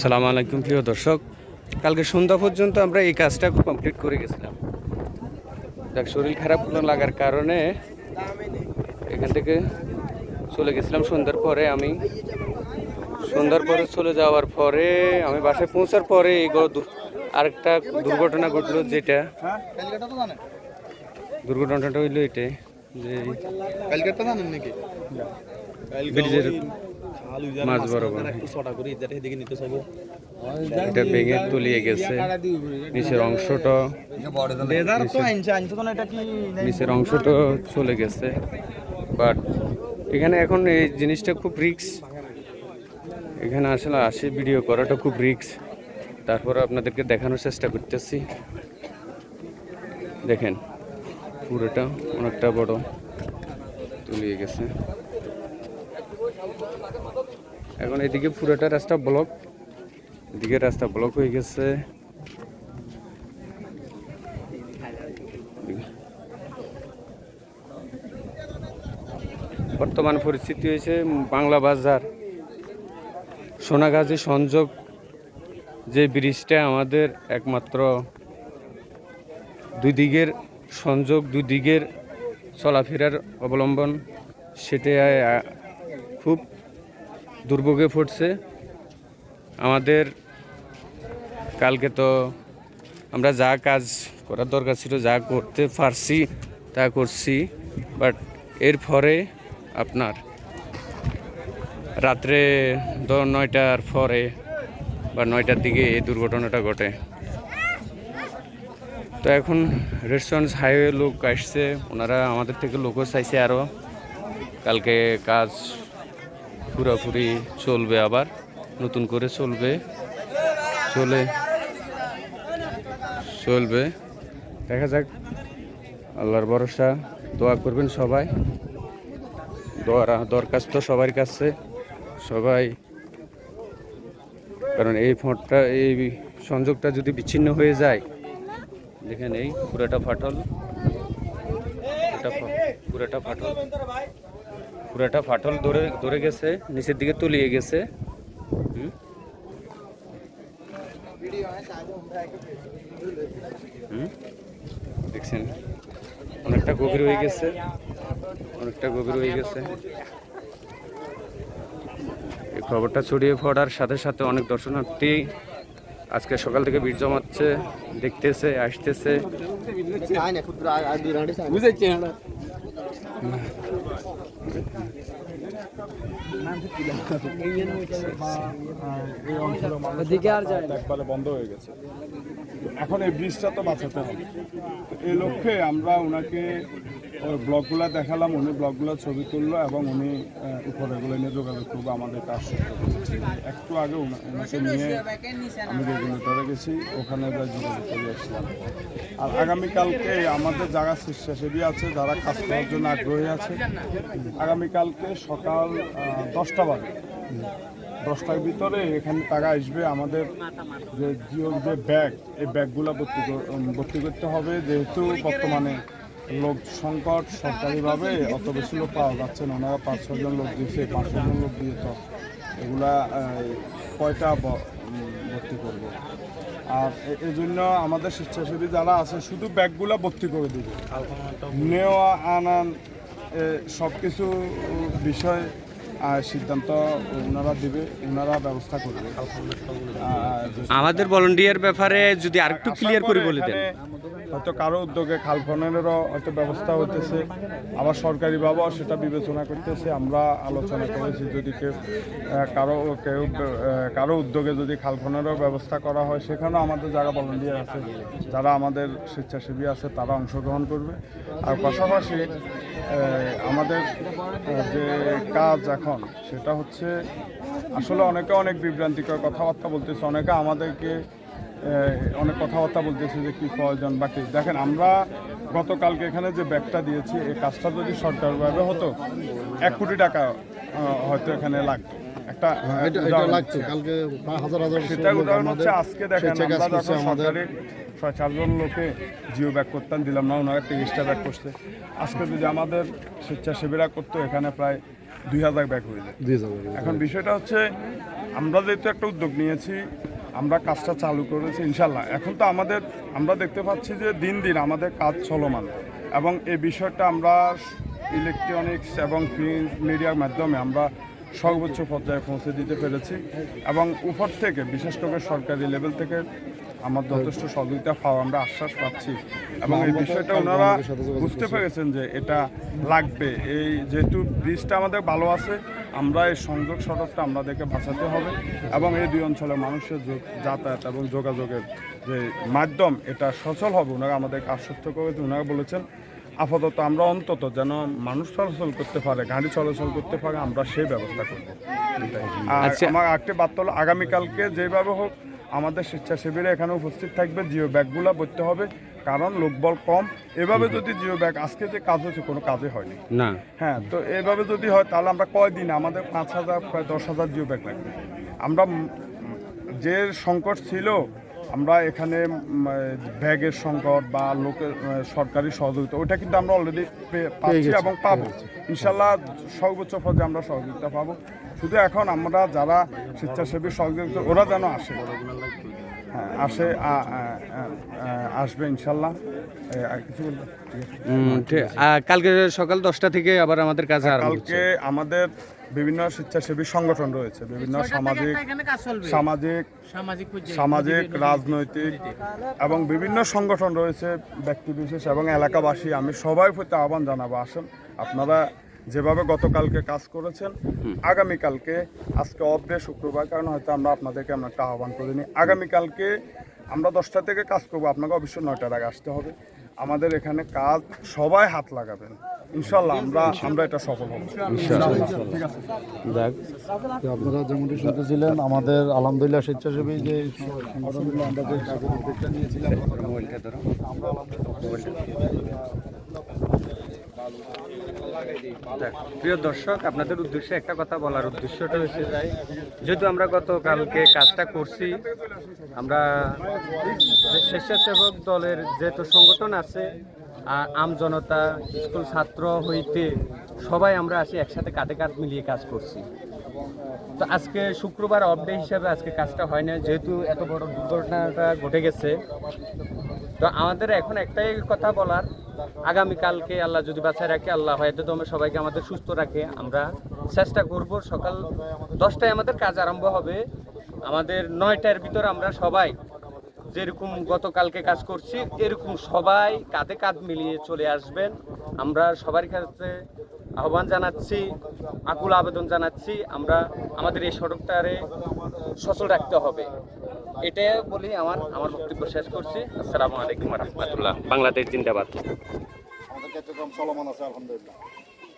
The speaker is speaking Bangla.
সালাম আলাইকুম প্রিয় দর্শক। কালকে সন্ধ্যা পর্যন্ত আমরা এই কাজটা কমপ্লিট করে গেছিলাম। দেখ শরীর খারাপ লাগার কারণে এখান থেকে চলে গেছিলাম। সন্ধ্যার পরে আমি সন্ধ্যার পরে চলে যাওয়ার পরে আমি বাসায় পৌঁছার পরে এই আরেকটা দুর্ঘটনা ঘটলো যেটা। দুর্ঘটনাটা হইল এটাই যে ব্রিজের মাঝ বরাবর। এটা ভেঙে তলিয়ে গেছে। নিচের অংশটা নিচের অংশটা চলে গেছে। বাট এখানে এখন এই জিনিসটা খুব রিক্স এখানে আসলে আসে ভিডিও করাটা খুব রিক্স তারপর আপনাদেরকে দেখানোর চেষ্টা করতেছি। দেখেন পুরোটা অনেকটা বড়। তলিয়ে গেছে। এখন এদিকে পুরোটা রাস্তা ব্লক এদিকে রাস্তা ব্লক হয়ে গেছে। বর্তমান পরিস্থিতি হয়েছে বাংলা বাজার। সোনাগাজী সংযোগ যে ব্রিজটা আমাদের একমাত্র দুই দিকের সংযোগ দুই দিকের চলাফেরার অবলম্বন সেটা খুব দুর্ভোগে পড়ছে। আমাদের কালকে তো আমরা যা কাজ করার দরকার ছিল, যা করতে পারছি তা করছি। বাট এর পরে আপনার রাত্রে ধর নয়টার পরে বা নয়টার দিকে এই দুর্ঘটনাটা ঘটে। তো এখন রেস্টুরেন্ট হাইওয়ে লোক আসছে, ওনারা আমাদের থেকে লোকও চাইছে আরও কালকে কাজ পুরোপুরি চলবে আবার, নতুন করে চলবে, চলে, চলবে। দেখা যাক, আল্লাহর ভরসা, দোয়া করবেন সবাই। দোয়ার দরখাস্ত সবার কাছে, সবাই। কারণ এই ফোনটা, এই সংযোগটা যদি বিচ্ছিন্ন হয়ে যায়, দেখেন এই পুরোটা ফাটল। পুরোটা ফাটল। পুরোটা ফাটল ধরে ধরে গেছে, নিচের দিকে তলিয়ে গেছে? দেখছেন? অনেকটা গভীর হয়ে গেছে। অনেকটা গভীর হয়ে গেছে। এই খবরটা ছড়িয়ে পড়ার সাথে সাথে অনেক দর্শনার্থী আজকে সকাল থেকে ভিড় জমাচ্ছে, দেখতেছে, আসতেছে। একবারে বন্ধ হয়ে গেছে। এখন এই ব্রিজটা তো বাঁচাতে হবে। এই লক্ষ্যে আমরা ওনাকে ওই ব্লকগুলো দেখালাম, উনি ব্লকগুলো ছবি তুললো এবং উনি উপরেগুলো নিয়ে যোগাযোগ করব আমাদের কাজ একটু আগে ওনা- ওনাকে নিয়ে আমি রেগুলেটরে গেছি, ওখানে যা যোগাযোগ করে আসলাম। আর আগামীকালকে আমাদের যারা স্বেচ্ছাসেবী আছে, যারা কাজ করার জন্য আগ্রহী আছে, আগামীকালকে সকাল দশটা বাজে। দশটার ভিতরে এখানে টাকা আসবে, আমাদের যে জিওর যে ব্যাগ, এই ব্যাগগুলো ভর্তি ভর্তি করতে হবে, যেহেতু বর্তমানে লোক সংকট সরকারিভাবে অত বেশি লোক পাওয়া যাচ্ছে না। ওনারা পাঁচ ছজন লোক দিয়েছে, পাঁচ ছজন লোক দিয়ে তো এগুলা কয়টা ভর্তি করব? আর এই জন্য আমাদের স্বেচ্ছাসেবী যারা আছে, শুধু ব্যাগগুলো ভর্তি করে দেবে। নেওয়া, আনান সব কিছু বিষয় সিদ্ধান্ত ওনারা দিবে ওনারা ব্যবস্থা করবে। আমাদের ভলেন্টিয়ার ব্যাপারে যদি আরেকটু ক্লিয়ার করে বলে দেন। হয়তো কারও উদ্যোগে খাল খননেরও হয়তো ব্যবস্থা হতেছে আবার সরকারি সরকারিভাবেও সেটা বিবেচনা করতেছে আমরা আলোচনা করেছি যদি কেউ কারও কেউ কারও উদ্যোগে যদি খাল খননেরও ব্যবস্থা করা হয় সেখানেও আমাদের যারা ভলেন্টিয়ার আছে যারা আমাদের স্বেচ্ছাসেবী আছে তারা অংশগ্রহণ করবে। আর পাশাপাশি আমাদের যে কাজ এখন সেটা হচ্ছে আসলে অনেকে অনেক বিভ্রান্তিকর কথাবার্তা বলতেছে অনেকে আমাদেরকে অনেক কথাবার্তা বলতেছে যে কি প্রয়োজন বা কি। দেখেন আমরা গতকালকে এখানে যে ব্যাগটা দিয়েছি এই কাজটা যদি সরকারভাবে হতো এক কোটি টাকা হয়তো এখানে লাগতো। একটা এটা এটা উদাহরণ লাগতো। কালকে হাজার হাজার সেটা উদাহরণ হচ্ছে আজকে দেখেন আমরা সরকারি ছয় চারজন লোকে জিও ব্যাগ করতাম দিলাম না ওনারা তিরিশটা ব্যাগ করছে। আজকে যদি আমাদের স্বেচ্ছাসেবীরা করতো এখানে প্রায় দুই হাজার ব্যাগ হয়ে যায়। এখন বিষয়টা হচ্ছে আমরা যেহেতু একটা উদ্যোগ নিয়েছি আমরা কাজটা চালু করেছি ইনশাল্লাহ। এখন তো আমাদের আমরা দেখতে পাচ্ছি যে দিন দিন আমাদের কাজ চলমান। এবং এই বিষয়টা আমরা ইলেকট্রনিক্স এবং প্রিন্ট মিডিয়ার মাধ্যমে আমরা সর্বোচ্চ পর্যায়ে পৌঁছে দিতে পেরেছি। এবং উপর থেকে বিশেষ করে সরকারি লেভেল থেকে আমার যথেষ্ট সহযোগিতা পাওয়া আমরা আশ্বাস পাচ্ছি। এবং এই বিষয়টা ওনারা বুঝতে পেরেছেন যে এটা লাগবে। এই যেহেতু ব্রিজটা আমাদের ভালো আছে আমরা এই সংযোগ সড়কটা আমাদেরকে বাঁচাতে হবে এবং এই দুই অঞ্চলের মানুষের যোগ- যাতায়াত এবং যোগাযোগের যে মাধ্যম এটা সচল হবে। ওনারা আমাদেরকে আশ্বস্ত করেছেন ওনারা বলেছেন আপাতত আমরা অন্তত যেন মানুষ চলাচল করতে পারে গাড়ি চলাচল করতে পারে আমরা সেই ব্যবস্থা করব। আর আচ্ছা। আমার একটি বার্তা হলো আগামীকালকে যেভাবে হোক আমাদের স্বেচ্ছাসেবীরা এখানে উপস্থিত থাকবে জিও ব্যাগগুলো ভরতে হবে কারণ লোকবল কম। এভাবে যদি জিও ব্যাগ আজকে যে কাজ হচ্ছে কোনো কাজে হয়নি। না। হ্যাঁ তো এভাবে যদি হয় তাহলে আমরা কয়দিন আমাদের পাঁচ হাজার প্রায় দশ হাজার জিও ব্যাগ লাগবে। আমরা যে সংকট ছিল আমরা এখানে ব্যাগের সংকট বা লোকের সরকারি সহযোগিতা ওইটা কিন্তু আমরা অলরেডি পাচ্ছি এবং পাবো। ইনশাল্লাহ সর্বোচ্চ পর্যায়ে আমরা সহযোগিতা পাবো। শুধু এখন আমরা যারা স্বেচ্ছাসেবী সহযোগিতা ওরা যেন আসে। হ্যাঁ আসে আসবে ইনশাল্লাহ। আর কিছু বলবেন কালকে সকাল দশটা থেকে আবার আমাদের কাছে কালকে আমাদের বিভিন্ন স্বেচ্ছাসেবী সংগঠন রয়েছে বিভিন্ন সামাজিক সামাজিক সামাজিক সামাজিক রাজনৈতিক এবং বিভিন্ন সংগঠন রয়েছে ব্যক্তি বিশেষ এবং এলাকাবাসী। আমি সবাই প্রতি আহ্বান জানাব আসেন আপনারা যেভাবে গতকালকে কাজ করেছেন আগামীকালকে আজকে অফ ডে শুক্রবার কারণ হয়তো আমরা আপনাদেরকে আমরা একটা আহ্বান করিনি। আগামীকালকে আমরা দশটা থেকে কাজ করব আপনাকে অবশ্যই নয়টার আগে আসতে হবে। আমাদের এখানে কাজ সবাই হাত লাগাবেন। ইনশাল্লাহ আমরা আমরা এটা সফল হব। ঠিক আছে আপনারা যেমনটি শুনতেছিলেন আমাদের আলহামদুলিল্লাহ স্বেচ্ছাসেবী যে আমরা যে কাজের উদ্যোগটা নিয়েছিলাম আমরা যাক, প্রিয় দর্শক, আপনাদের উদ্দেশ্যে একটা কথা বলার উদ্দেশ্যটা হচ্ছে যাই, যেহেতু আমরা গতকালকে কাজটা করছি, আমরা স্বেচ্ছাসেবক দলের যেহেতু সংগঠন আছে, আর আম জনতা, স্কুল ছাত্র হইতে সবাই আমরা আসি একসাথে কাঁধে কাঁধ মিলিয়ে কাজ করছি। তো আজকে শুক্রবার অফ ডে হিসাবে আজকে কাজটা হয় না যেহেতু এত বড় দুর্ঘটনাটা ঘটে গেছে। তো আমাদের এখন একটাই কথা বলার আগামীকালকে আল্লাহ যদি বাঁচায় রাখে, আল্লাহ হয়তো তোমরা সবাইকে আমাদের সুস্থ রাখে। আমরা চেষ্টা করব সকাল দশটায় আমাদের কাজ আরম্ভ হবে। আমাদের নয়টার ভিতর আমরা সবাই যেরকম গতকালকে কাজ করছি, এরকম সবাই কাঁধে কাঁধ মিলিয়ে চলে আসবেন। আমরা সবার কাছে আহ্বান জানাচ্ছি, আকুল আবেদন জানাচ্ছি, আমরা আমাদের এই সড়কটারে সচল রাখতে হবে। এটাই বলি আমার আমার বক্তব্য শেষ করছি। আসসালামু আলাইকুম রহমতুল্লাহ। বাংলাদেশ জিন্দাবাদ। আমাদের কার্যক্রম চলমান আছে, আলহামদুলিল্লাহ।